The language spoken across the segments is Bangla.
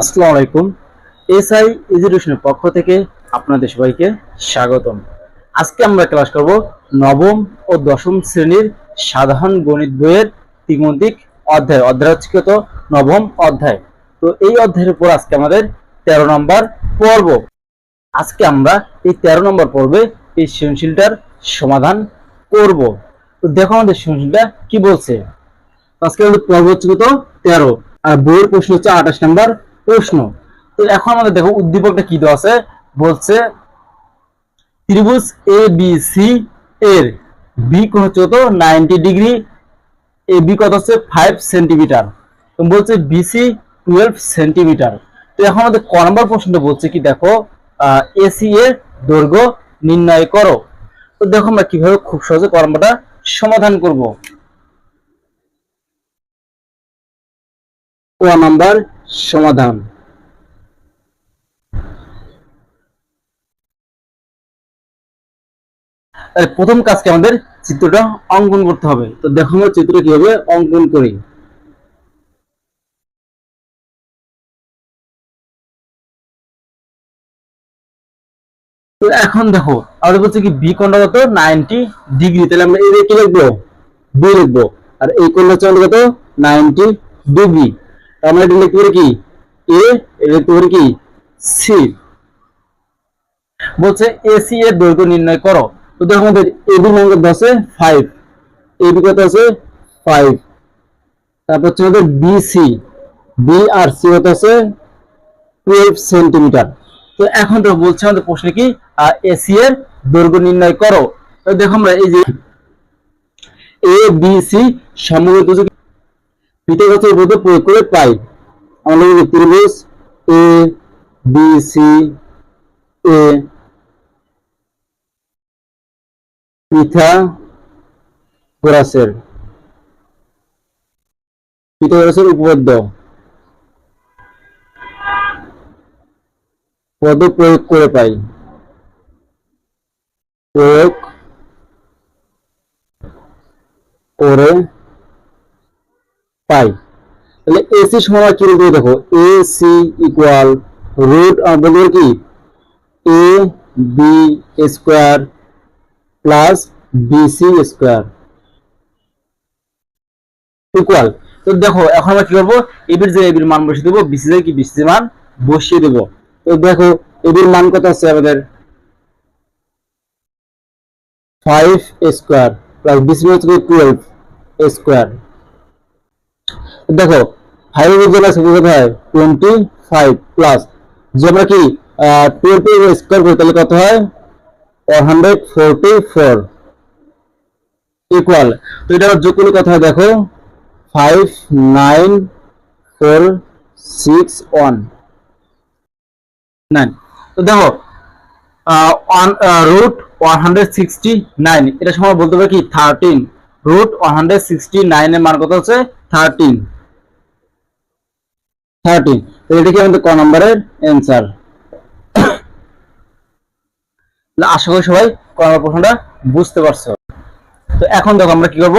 আসসালামু আলাইকুম। এসআই এডুকেশনের পক্ষ থেকে আপনাদের সবাইকে স্বাগতম। আজকে আমরা ক্লাস করব নবম ও দশম শ্রেণির সাধারণ গণিত বইয়ের ত্রিমাত্রিক অধ্যায় অধ্যায় কত নবম অধ্যায়। তো এই অধ্যায়ের উপর আজকে আমাদের তেরো নম্বর পর্ব। আজকে আমরা এই তেরো নম্বর পর্বে এই সৃজনশীলটার সমাধান করব। তো দেখো আমাদের সৃজনশীলটা কি বলছে? আজকে আমাদের পর্ব হচ্ছে কত? তেরো। আর বইয়ের প্রশ্ন হচ্ছে আঠাশ নাম্বার প্রশ্ন। এখন আমাদের দেখো উদ্দীপকটা কি দেওয়া আছে? বলছে ত্রিভুজ এ বি সি এর বি হচ্ছে কত? নাইনটি ডিগ্রি এ বি কত হচ্ছে? ফাইভ সেন্টিমিটার তো বলছে বিসি টুয়েলভ সেন্টিমিটার তো এখন আমাদের ক নম্বর প্রশ্নটা বলছে কি, দেখো এসি এর দৈর্ঘ্য নির্ণয় করো। তো দেখো আমরা কীভাবে খুব সহজে ক নম্বরটা সমাধান করব। ক নাম্বার সমাধান। প্রথম কাজকে আমাদের? চিত্রটা অঙ্কন করতে হবে। তো দেখো আমরা চিত্রটা কীভাবে অঙ্কন করি। তো এখন দেখো আমাদের বলছে কি বি কোণটা কত? Ninety degree. তাহলে আমরা এই কি লিখব? বি লিখব। আর এই হচ্ছে আমাদের কত? Ninety degree. আমরা এটা লিখতে পারি কি? এ এটা লিখতে পারি কি? সি বলছে এসি এর দৈর্ঘ্য নির্ণয় করো। তো দেখো আমাদের এবি মান কত আছে? ফাইভ এবি কত আছে? ফাইভ তারপর হচ্ছে আমাদের বিসি বি আর সি কত আছে? টুয়েলভ সেন্টিমিটার তো এখন তো বলছে আমাদের প্রশ্ন কি? আর এসি এর দৈর্ঘ্য নির্ণয় করো। তো দেখো আমরা এই যে এ বি সি সমগ্র দুজন পিতাগতের মধ্যে প্রয়োগ করে পাই আমরা লিখব ত্রিভুজ এ বি সি এ পিথাগোরাসের পিথাগোরাসের উপপাদ্য। পদ প্রয়োগ করে পাই প্রয়োগ করে পাই। তাহলে এসি সমান কি লিখব দেখো? এ সি ইকুয়াল রুট আমাদের কি? A B square plus BC square equal তো দেখো, এখন আমরা কি করব? এবির যে এবির মান বসিয়ে দেবো। বিসি কি? বিসি মান বসিয়ে দেবো। তো দেখো এবির মান কত আছে আমাদের? ফাইভ স্কোয়ার প্লাস বিসি হচ্ছে টুয়েলভ স্কোয়ার দেখো ফাইভ আছে কত হয় টোয়েন্টি ফাইভ প্লাস যে আমরা কি টুয়েলভ স্কোয়ার করি, তাহলে কত হয়? হান্ড্রেড ফোরটি ফোর ইকুয়াল তো এটা হয়, দেখো? Five nine four six one nine তো দেখো root one hundred sixty nine এটা সময় বলতে পারি কি thirteen root one hundred sixty নাইনের মান কত হচ্ছে? থার্টিন থার্টিন এটা কি আমাদের ক নম্বরের অ্যান্সার আশা করি সবাই ক নম্বর প্রশ্নটা বুঝতে পারছ। তো এখন দেখো আমরা কি করব?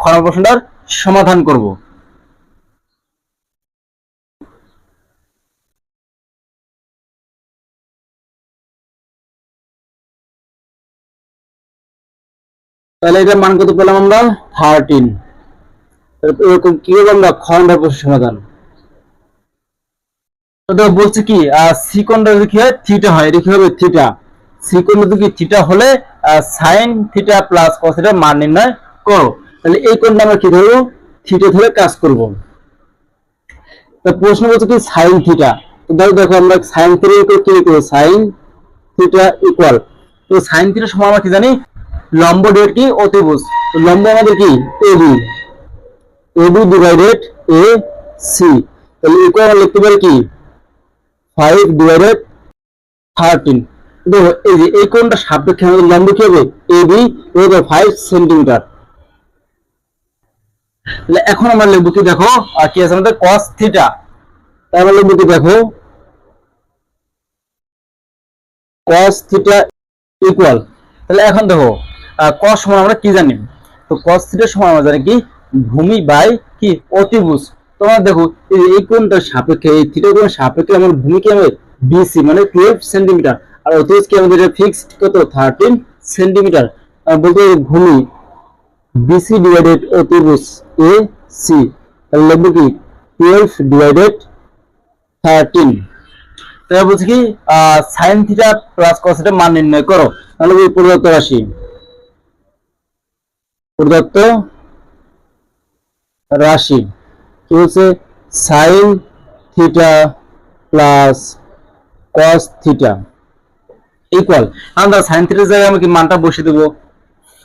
খ নম্বর প্রশ্নটার সমাধান করব। তাহলে এটা মান কত পেলাম আমরা? থার্টিন এরকম কি করব আমরা খ নম্বর প্রশ্ন সমাধান? বলছে কি হয়? থিটা হয়। এটা কি? হবে থিটা সিকন্ড থিটা হলে সাইন থিটা প্লাস মান নির্ণয় করো। তাহলে এই কোণটা আমরা কি ধরবো? থিটা ধরে কাজ করব। প্রশ্ন বলছে কি সাইন থিটা তো দেখো আমরা সাইন থিটা ইকুয়াল কি সাইন থিটা ইকুয়াল তো সাইন থিটা সমান আমরা কি জানি? লম্ব ডিভাইড কি অতিভুজ লম্ব আমাদের কি? AB AB divided A C তাহলে ইকুয়াল লিখতে পারি কি? ফাইভ ডিভাইডেড থার্টিন দেখো, এই যে এই কোণটা সাপেক্ষে আমাদের লম্ব কি হবে? এবি হবে ফাইভ সেন্টিমিটার এখন আমরা লিখব কি দেখো? আর কি আছে আমাদের? cos থিটা তাই আমরা লিখব কি দেখো? cos থিটা ইকুয়াল তাহলে এখন দেখো cos সমান আমরা কি জানি? তো cos থিটা সমান আমরা জানি কি? ভূমি বাই কি? অতিভুজ। তোমার দেখো, এই কোণটার সাপেক্ষে, এই থিটা কোণের সাপেক্ষে আমার ভূমিকে আমার বিসি মানে টুয়েলভ সেন্টিমিটার আর অতিরিক্ত কি আমাদের ফিক্সড কত? থার্টিন সেন্টিমিটার বলতে ভূমি বিসি ডিভাইডেড অতিভুজ এ সি তাহলে লিখব কি? টুয়েলভ ডিভাইডেড থার্টিন তাহলে বলছি কি? সাইন থিটা প্লাস কস মান নির্ণয় করো। তাহলে প্রদত্ত রাশি। প্রদত্ত রাশি। কি হচ্ছে? Sine theta plus cos theta. Equal. আমরা সাইন থিটার জায়গায় আমি কি মানটা বসিয়ে দেবো?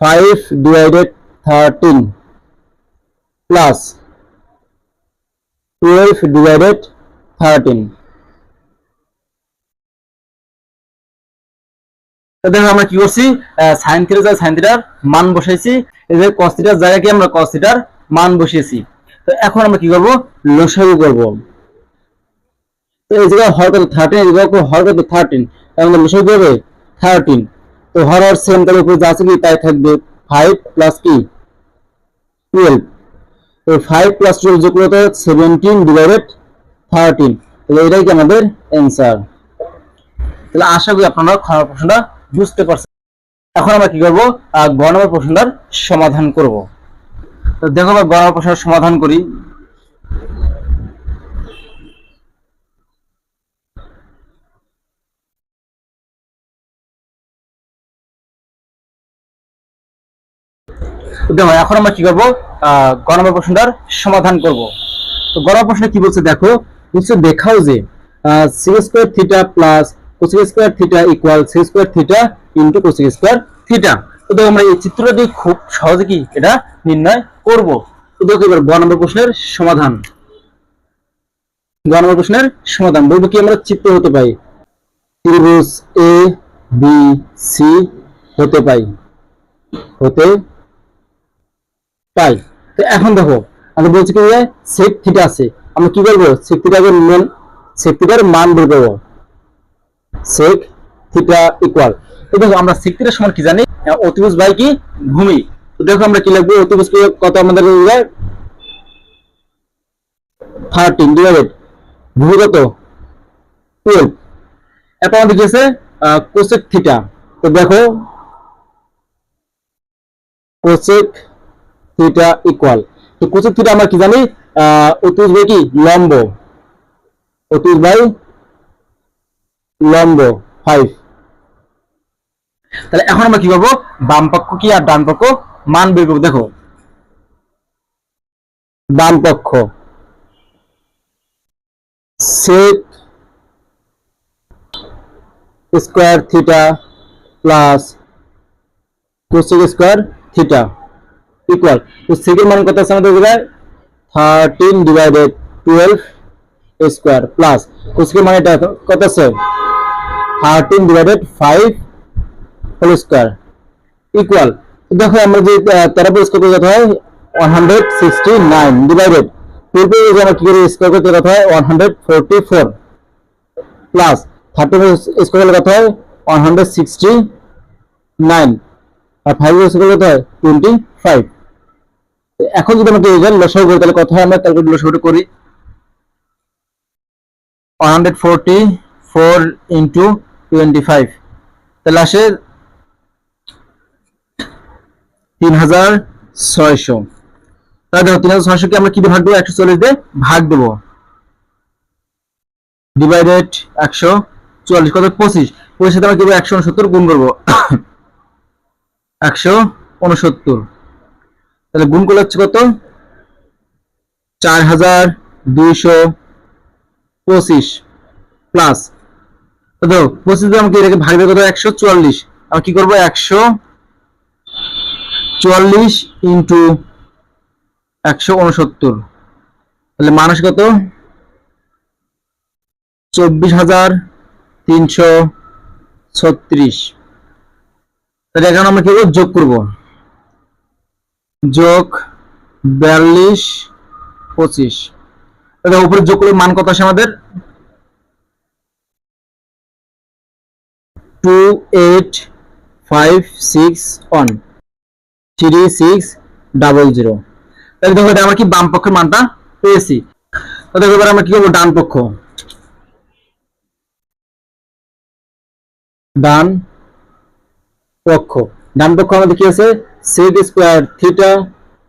Five divided thirteen plus twelve divided thirteen. দেখো আমরা কি করছি সাইন থিটার জায়গায় সাইন থিটার মান বসাইছি। এই যে জায়গায় কি আমরা কস মান বসিয়েছি। তো এখন আমরা কি করব, লসাগু করব। তো এই জায়গায় হর কত থার্টিন এই জায়গায় হর কত থার্টিন তাহলে লসাগু হবে থার্টিন তো হর আর সেম তাহলে উপরে যা কি, তাই থাকবে ফাইভ প্লাস কি? টুয়েলভ তো ফাইভ প্লাস টুয়েলভ যোগ করতে সেভেন্টিন ডিভাইডেড থার্টিন তাহলে এটাই কি আমাদের অ্যান্সার তাহলে আশা করি আপনারা খারাপ প্রশ্নটা বুঝতে পারছেন এখন আমরা কি করব? গ নম্বর প্রশ্নটার সমাধান করব। তো দেখো আমরা গ নম্বর প্রশ্নের সমাধান করি। দেখো, এখন আমরা কি করব? গ নম্বর প্রশ্নটার সমাধান করব। তো গ নম্বর প্রশ্নে কি বলছে দেখো? বলছে দেখাও যে six square theta plus cosec square theta equal six square theta into cosec square theta তো দেখো আমরা এই চিত্রটা দিয়ে খুব সহজে কি এটা নির্ণয় করব। তো দেখো এবার গ নম্বর প্রশ্নের সমাধান। গ নম্বর প্রশ্নের সমাধান। বলব কি আমরা চিত্র হতে পাই। ত্রিভুজ এ বি সি হতে পাই। হতে পাই। তো এখন দেখো, আমরা বলছি কি সেক থিটা আছে। আমরা কি করব? সেক থিটাকে সেক থিটার মান বের করব। সেক থিটা ইকুয়াল তো দেখো, আমরা সেক থিটার সমান কি জানি? অতিভুজ বাই কি? ভূমি। তো দেখো, আমরা কি লিখব? অতিভুজ কত আমাদের থার্টিন ডিভাইডেড ভূমি কত? টুয়েলভ এরপর আমাদের কি আছে? কোসেক থিটা তো দেখো কোসেক থিটা ইকুয়াল তো কোসেক থিটা আমরা কি জানি? অতিভুজ বাই কি? লম্ব। অতিভুজ বাই লম্ব ফাইভ তাহলে এখন আমরা কি করব বাম পক্ষ কি আর ডান পক্ষ? মান বের করব দেখো। বাম পক্ষ। Sec square theta plus cosec square theta equal তো সেকের মান কত আছে আমাদের জায়গায় thirteen divided twelve square plus কোসেকের মান এটা কত আছে? Thirteen divided five whole square equal দেখো, আমরা যে তেরো পর স্কোয়ার কত হয়? One hundred sixty nine divided twelve আমরা কি করে স্কোয়ার করতে কত হয়? One hundred forty four plus thirty square করলে কত হয়? ওয়ান হান্ড্রেড সিক্সটি নাইন আর ফাইভ স্কোয়ার কত হয়? টোয়েন্টি ফাইভ এখন যদি আমাকে এই লসাগু করি, তাহলে কত হয় আমরা তারপর লসাগুটা করি? One hundred forty four into তাহলে আসে তিন হাজার ছয়শো তাহলে দেখো তিন হাজার ছয়শোকে আমরা কি ভাগ দেবো? একশো চল্লিশ দিয়ে ভাগ দেবো। ডিভাইডেড একশো চুয়াল্লিশ, কত? পঁচিশ। পঁচিশ সাথে আমরা কি একশো উনসত্তর গুণ করব। একশো উনসত্তর। তাহলে গুণ করলে হচ্ছে কত? চার হাজার দুইশো পঁচিশ প্লাস পঁচিশ আমাকে এটাকে ভাগ কত? একশো চুয়াল্লিশ। আমরা কি করব? একশো চুয়াল্লিশ ইন্টু একশো উনসত্তর। তাহলে মানুষ কত? চব্বিশ হাজার তিনশো ছত্রিশ। তাহলে এখন আমরা কি করব? যোগ করব। যোগ বিয়াল্লিশ পঁচিশ। তাহলে উপরে যোগ করলে মান কত আসে আমাদের? Two eight five six one three six double zero তাহলে দেখো এটা আমরা কি বাম পক্ষের মানটা পেয়েছি। তো দেখো এবার আমরা কি করব? ডান পক্ষ। ডান পক্ষ। ডান পক্ষ আমাদের কি আছে? Sec square theta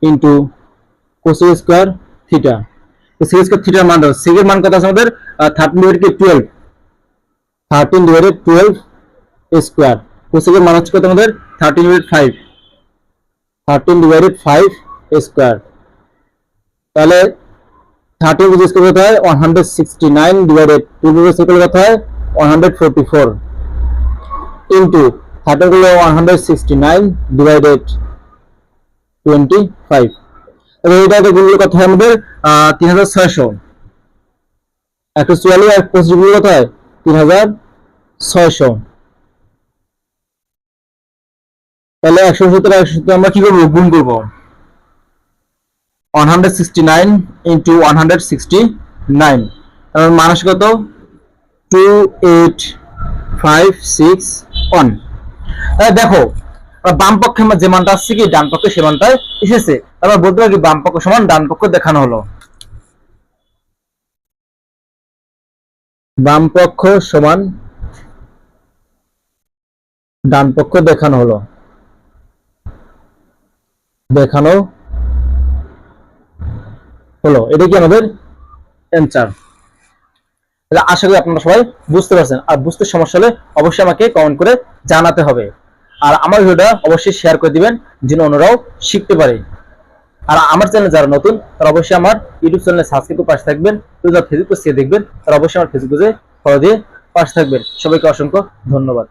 into cosec square theta তো সেক স্কোয়ার থিটার মান সেকের মান কত আছে আমাদের? Thirteen divided twelve thirteen divided twelve square কোসেকের মান হচ্ছে কত আমাদের? Thirteen divided five thirteen divided five square তাহলে থার্টিন বুঝে স্কোয়ার কত হয়? One hundred sixty nine divided two বুঝে স্কোয়ার কত হয়? One hundred forty four into thirteen one hundred sixty nine divided twenty five এবার এটা গুলো হয় আমাদের? তিন হাজার ছয়শো। একশো চুয়াল্লিশ আর পঁচিশগুলো কত হয়? তিন হাজার ছয়শো। তাহলে একশো সত্তর একশো সত্তর, আমরা কি করব? গুণ করব। One hundred sixty nine into one hundred sixty nine মানুষ কত two eight five six one দেখো বাম পক্ষে যে মানটা আসছে কি? ডান পক্ষে সে মানটাই এসেছে। তারপর বলতে পারি বাম পক্ষ সমান, ডান পক্ষ দেখানো হলো। বাম পক্ষ সমান, ডান পক্ষ দেখানো হলো। দেখানো হলো। এটা কি আমাদের অ্যান্সার আশা করি আপনারা সবাই বুঝতে পারছেন। আর বুঝতে সমস্যা হলে অবশ্যই আমাকে কমেন্ট করে জানাতে হবে। আর আমার ভিডিওটা অবশ্যই শেয়ার করে দিবেন, যেন অন্যরাও শিখতে পারে। আর আমার চ্যানেল যারা নতুন, তারা অবশ্যই আমার ইউটিউব চ্যানেলে সাবস্ক্রাইব করে পাশে থাকবেন। কেউ যারা ফেসবুক পেজে দেখবেন, তারা অবশ্যই আমার ফেসবুক ফলো দিয়ে পাশে থাকবেন। সবাইকে অসংখ্য ধন্যবাদ।